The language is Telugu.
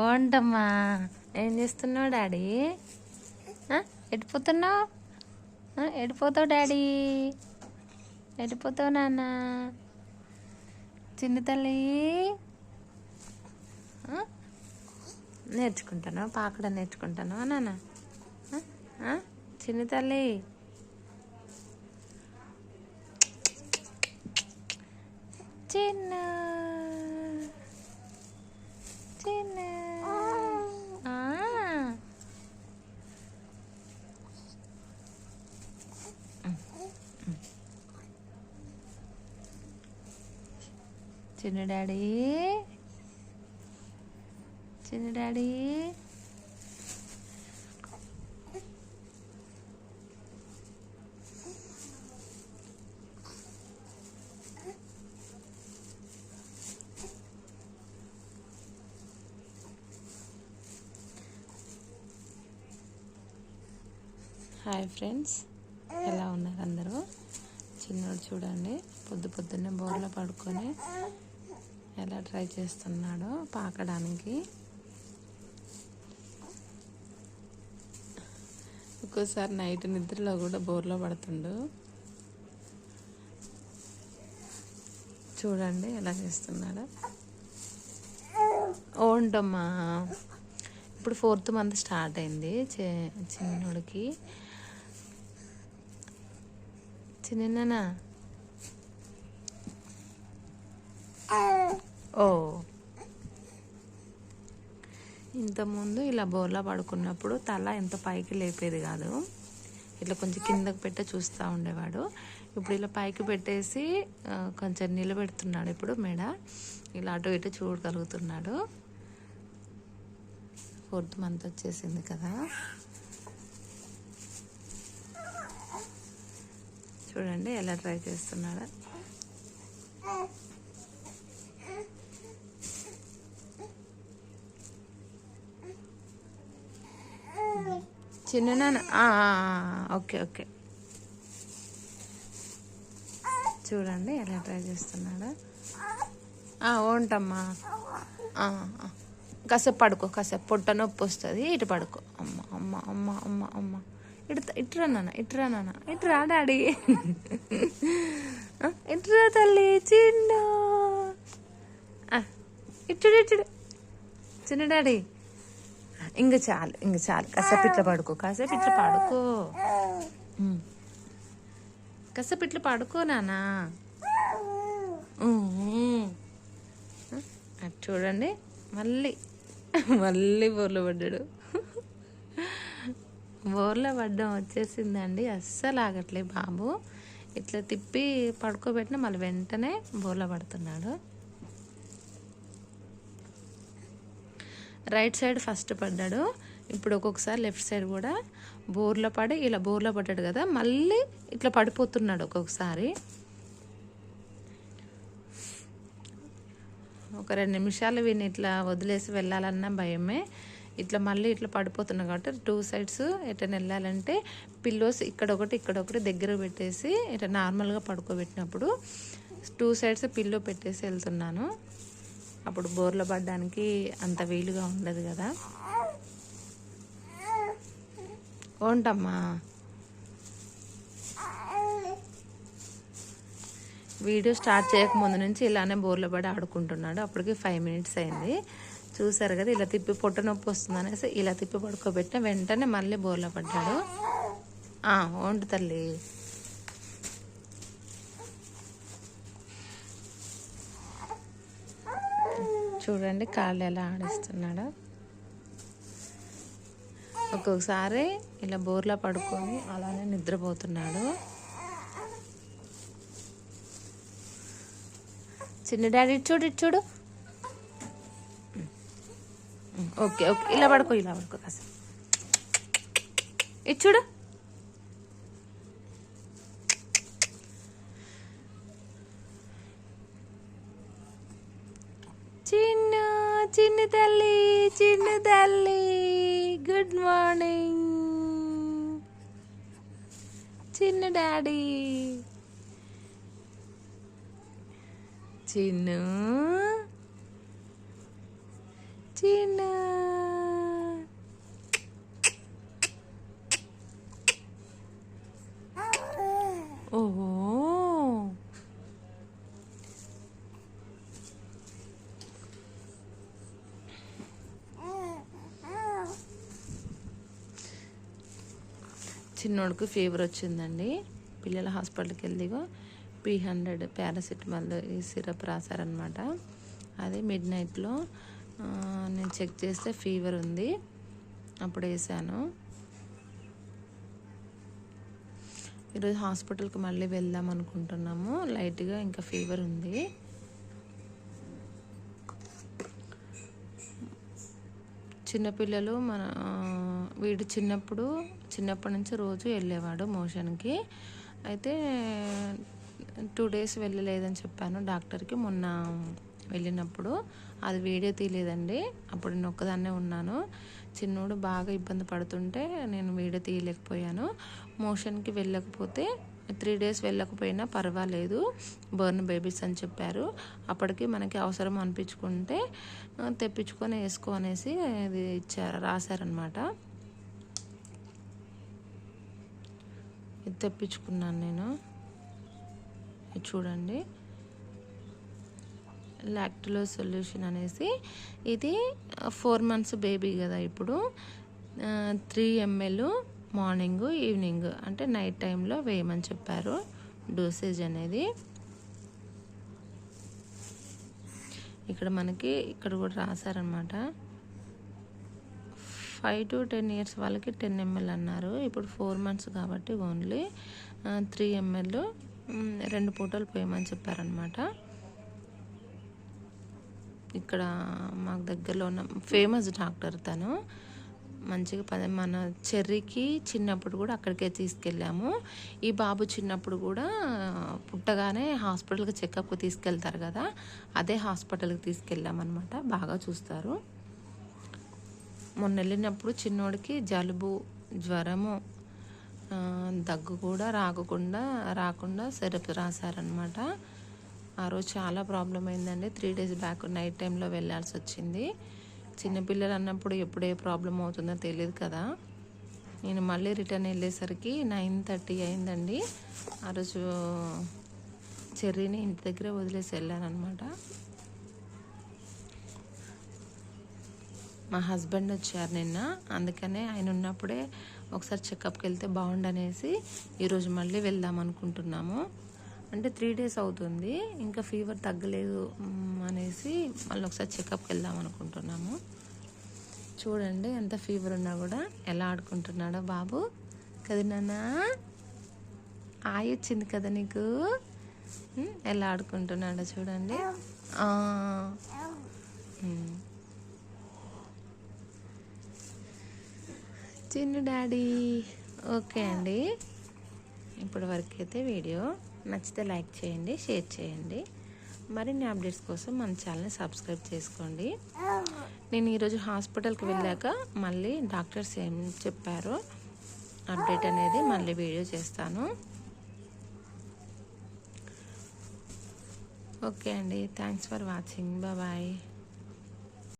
ఓంటమ్మా ఏం చేస్తున్నావు డాడీ? ఎడిపోతున్నావు ఎడిపోతావు డాడీ? ఎడిపోతావు నాన్న? చిన్న తల్లి? నేర్చుకుంటాను పాకడ నేర్చుకుంటాను నాన్న? చిన్న తల్లి? చిన్న? చిన్న? చిన్న డాడీ. చిన్న డాడీ. Hi friends. ఎలా ఉన్నారు అందరూ? చిన్నోడు చూడండి పొద్దు పొద్దున్నే బోర్లో పడుకొని ఎలా ట్రై చేస్తున్నాడో పాకడానికి. ఒక్కోసారి నైట్ నిద్రలో కూడా బోర్లో పడుతుండు. చూడండి ఎలా చేస్తున్నాడో. ఓంటమ్మా ఇప్పుడు ఫోర్త్ మంత్ స్టార్ట్ అయింది చిన్నోడికి. చిన్న ఓ. ఇంతకుముందు ఇలా బోర్లా పడుకున్నప్పుడు తల ఎంత పైకి లేపేది కాదు. ఇట్లా కొంచెం కిందకు పెట్టి చూస్తూ ఉండేవాడు. ఇప్పుడు ఇలా పైకి పెట్టేసి కొంచెం నిలబెడుతున్నాడు ఇప్పుడు మెడ. ఇలా అటు ఇటు చూడగలుగుతున్నాడు. ఫోర్త్ మంత్ వచ్చేసింది కదా. చూడండి ఎలా ట్రై చేస్తున్నాడు. చిన్న ఓకే ఓకే. చూడండి ఎలా ట్రై చేస్తున్నాడు. ఉంటమ్మా. ఉంటామ్మా కాసేపు పడుకో కాసేపు. పొట్ట నొప్పి వస్తుంది ఇటు పడుకో. అమ్మ అమ్మ అమ్మ అమ్మ అమ్మ. ఇటు ఇటురా నాన్న ఇటురా నాన్న. ఇటురా డాడీ. ఇటురా తల్లి చిన్న. ఇటుడు ఇటుడు చిన్న డాడీ. ఇంక చాలు ఇంక చాలు. కాసేపు ఇట్లా పడుకో. కాసేపు ఇట్లా పడుకో కాసేపు ఇట్లా పడుకో నానా అటు చూడండి మళ్ళీ మళ్ళీ బోర్లో పడ్డాడు. బోర్లో పడ్డం వచ్చేసిందండి అస్సలు ఆగట్లే బాబు. ఇట్లా తిప్పి పడుకోబెట్టిన మళ్ళీ వెంటనే బోర్లో పడుతున్నాడు. రైట్ సైడ్ ఫస్ట్ పడ్డాడు. ఇప్పుడు ఒక్కొక్కసారి లెఫ్ట్ సైడ్ కూడా బోర్లో పడి ఇలా బోర్లో పడ్డాడు కదా మళ్ళీ ఇట్లా పడిపోతున్నాడు ఒక్కొక్కసారి. ఒక రెండు నిమిషాలు వీని ఇట్లా వదిలేసి వెళ్ళాలన్న భయమే. ఇట్లా మళ్ళీ ఇట్లా పడిపోతున్నాడు కాబట్టి టూ సైడ్స్ ఎటైనా వెళ్ళాలంటే పిల్లోస్ ఇక్కడ ఒకటి ఇక్కడ ఒకటి దగ్గర పెట్టేసి ఇట్లా నార్మల్గా పడుకోబెట్టినప్పుడు టూ సైడ్స్ పిల్లో పెట్టేసి వెళ్తున్నాను. అప్పుడు బోర్లో పడడానికి అంత వీలుగా ఉండదు కదా. ఓంటమ్మా. వీడియో స్టార్ట్ చేయకముందు నుంచి ఇలానే బోర్లో పడి ఆడుకుంటున్నాడు. అప్పటికి ఫైవ్ మినిట్స్ అయింది. చూసారు కదా ఇలా తిప్పి పొట్ట నొప్పి వస్తుంది అనేసి ఇలా తిప్పి పడుకోబెట్టిన వెంటనే మళ్ళీ బోర్లో పడ్డాడు. ఆ, ఓంటు తల్లి. చూడండి కాళ్ళు ఎలా ఆడిస్తున్నాడో. ఒక్కొక్కసారి ఇలా బోర్లా పడుకొని అలానే నిద్రపోతున్నాడు. చిన్న డాడీ ఇటు చూడు ఇటు చూడు. Okay okay. ఇలా పడుకో ఇలా పడుకో కాసేపు. ఇటు చిన్న చిన్న తల్లి చిన్న తల్లి గుడ్ మార్నింగ్ చిన్న డాడీ చిన్ను చిన్న చిన్నోడికి ఫీవర్ వచ్చిందండి. పిల్లల హాస్పిటల్కి వెళ్ళిగో పీ హండ్రెడ్ పారాసిటమాల్ ఈ సిరప్ రాశారనమాట అది మిడ్ నైట్లో నేను చెక్ చేస్తే ఫీవర్ ఉంది. అప్పుడు వేసాను. ఈరోజు హాస్పిటల్కి మళ్ళీ వెళ్దాం అనుకుంటున్నాము. లైట్గా ఇంకా ఫీవర్ ఉంది. చిన్నపిల్లలు మన వీడు చిన్నప్పుడు చిన్నప్పటి నుంచి రోజు వెళ్ళేవాడు మోషన్కి. అయితే టూ డేస్ వెళ్ళలేదని చెప్పాను డాక్టర్కి. మొన్న వెళ్ళినప్పుడు అది వీడియో తీయలేదండి. అప్పుడు నేను ఒక్కదాన్నే ఉన్నాను. చిన్నోడు బాగా ఇబ్బంది పడుతుంటే నేను వీడియో తీయలేకపోయాను. మోషన్కి వెళ్ళకపోతే త్రీ డేస్ వెళ్ళకపోయినా పర్వాలేదు. బర్న్ బేబీస్ అని చెప్పారు. అప్పటికి మనకి అవసరం అనిపించుకుంటే తెప్పించుకొని వేసుకో అనేసి ఇది ఇచ్చారు రాశారనమాట ఇది తెప్పించుకున్నాను నేను. ఇది చూడండి. లాక్టిలో సొల్యూషన్ అనేసి ఇది ఫోర్ మంత్స్ బేబీ కదా ఇప్పుడు. త్రీ ఎంఎల్ మార్నింగ్ ఈవినింగ్ అంటే నైట్ టైంలో వేయమని చెప్పారు డోసేజ్ అనేది. ఇక్కడ మనకి ఇక్కడ కూడా రాశారనమాట ఫైవ్ టు టెన్ ఇయర్స్ వాళ్ళకి టెన్ ఎంఎల్ అన్నారు. ఇప్పుడు ఫోర్ మంత్స్ కాబట్టి ఓన్లీ త్రీ ఎంఎల్ రెండు పూటలు పోయమని చెప్పారనమాట ఇక్కడ మాకు దగ్గరలో ఉన్న ఫేమస్ డాక్టర్ తను. మంచిగా పద మన చెర్రీకి చిన్నప్పుడు కూడా అక్కడికే తీసుకెళ్ళాము. ఈ బాబు చిన్నప్పుడు కూడా పుట్టగానే హాస్పిటల్కి చెకప్కి తీసుకెళ్తారు కదా అదే హాస్పిటల్కి తీసుకెళ్ళామన్నమాట. బాగా చూస్తారు. మొన్న వెళ్ళినప్పుడు చిన్నోడికి జలుబు జ్వరము దగ్గు కూడా రాకుండా రాకుండా సిరప్ రాశారనమాట ఆ రోజు చాలా ప్రాబ్లం అయిందండి. త్రీ డేస్ బ్యాక్ నైట్ టైంలో వెళ్ళాల్సి వచ్చింది. చిన్నపిల్లలు అన్నప్పుడు ఎప్పుడు ఏ ప్రాబ్లం అవుతుందో తెలియదు కదా. నేను మళ్ళీ రిటర్న్ వెళ్ళేసరికి నైన్ థర్టీ అయిందండి. ఆ రోజు చెర్రీని ఇంటి దగ్గర వదిలేసి వెళ్ళాను అనమాట మా హస్బెండ్ వచ్చారు నిన్న. అందుకనే ఆయన ఉన్నప్పుడే ఒకసారి చెకప్కి వెళ్తే బాగుండనేసి ఈరోజు మళ్ళీ వెళ్దాం అనుకుంటున్నాము. అంటే త్రీ డేస్ అవుతుంది. ఇంకా ఫీవర్ తగ్గలేదు అనేసి మళ్ళీ ఒకసారి చెకప్కి వెళ్దాం అనుకుంటున్నాము. చూడండి ఎంత ఫీవర్ ఉన్నా కూడా ఎలా ఆడుకుంటున్నాడో బాబు. కదా నాన్న? ఆయి వచ్చింది కదా నీకు? ఎలా ఆడుకుంటున్నాడో చూడండి ఆ. మ్. చిన్న డాడీ. ఓకే అండి. ఇప్పటి వరకు అయితే వీడియో నచ్చితే లైక్ చేయండి షేర్ చేయండి. మరిన్ని అప్డేట్స్ కోసం మన ఛానల్ని సబ్స్క్రైబ్ చేసుకోండి. నేను ఈరోజు హాస్పిటల్కి వెళ్ళాక మళ్ళీ డాక్టర్స్ ఏం చెప్పారో అప్డేట్ అనేది మళ్ళీ వీడియో చేస్తాను. ఓకే అండి. Thanks for watching. బాయ్.